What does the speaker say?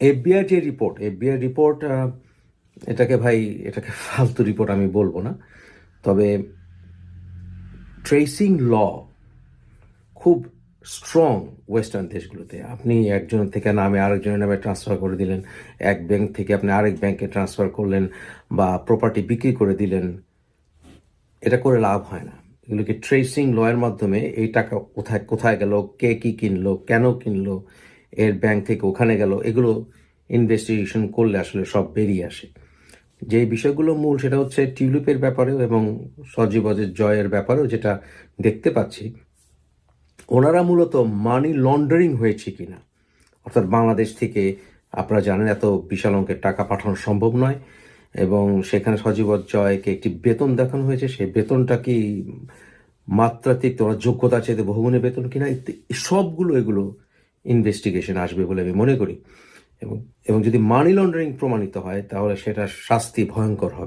FBI যে report FBI report এটাকে ভাই, এটাকে ফালতু রিপোর্ট আমি বলব না। তবে ট্রেসিং ল খুব স্ট্রং ওয়েস্টার্ন দেশগুলোতে। আপনি একজনের থেকে নামে আরেকজনের নামে ট্রান্সফার করে দিলেন, এক ব্যাংক থেকে আপনি আরেক ব্যাংকে ট্রান্সফার করলেন বা প্রপার্টি বিক্রি করে দিলেন, এটা করে লাভ হয় না। এগুলোকে ট্রেসিং লয়ের মাধ্যমে এই টাকা কোথায় কোথায় গেল, কে কি কিনলো, কেন কিনলো এর ব্যাংক থেকে ওখানে গেল, এগুলো ইনভেস্টিগেশন করলে আসলে সব বেরিয়ে আসে। যে বিষয়গুলো মূল সেটা হচ্ছে টিউলিপের ব্যাপারেও এবং সজীবজের জয়ের ব্যাপারেও যেটা দেখতে পাচ্ছি, ওনারা মূলত মানি লন্ডারিং হয়েছে কিনা। অর্থাৎ বাংলাদেশ থেকে আপনারা জানেন এত বিশাল অঙ্কের টাকা পাঠানো সম্ভব নয় এবং সেখানে সজীব জয়কে একটি বেতন দেখানো হয়েছে সেই বেতনটা কি মাত্রাতিক তোমার যোগ্যতা চাইতে বহুগুণে বেতন কিনা সবগুলো এগুলো ইনভেস্টিগেশন আসবে বলে আমি মনে করি। এবং এবং যদি মানি লন্ডারিং প্রমাণিত হয়, তাহলে সেটা শাস্তি ভয়ঙ্কর হবে।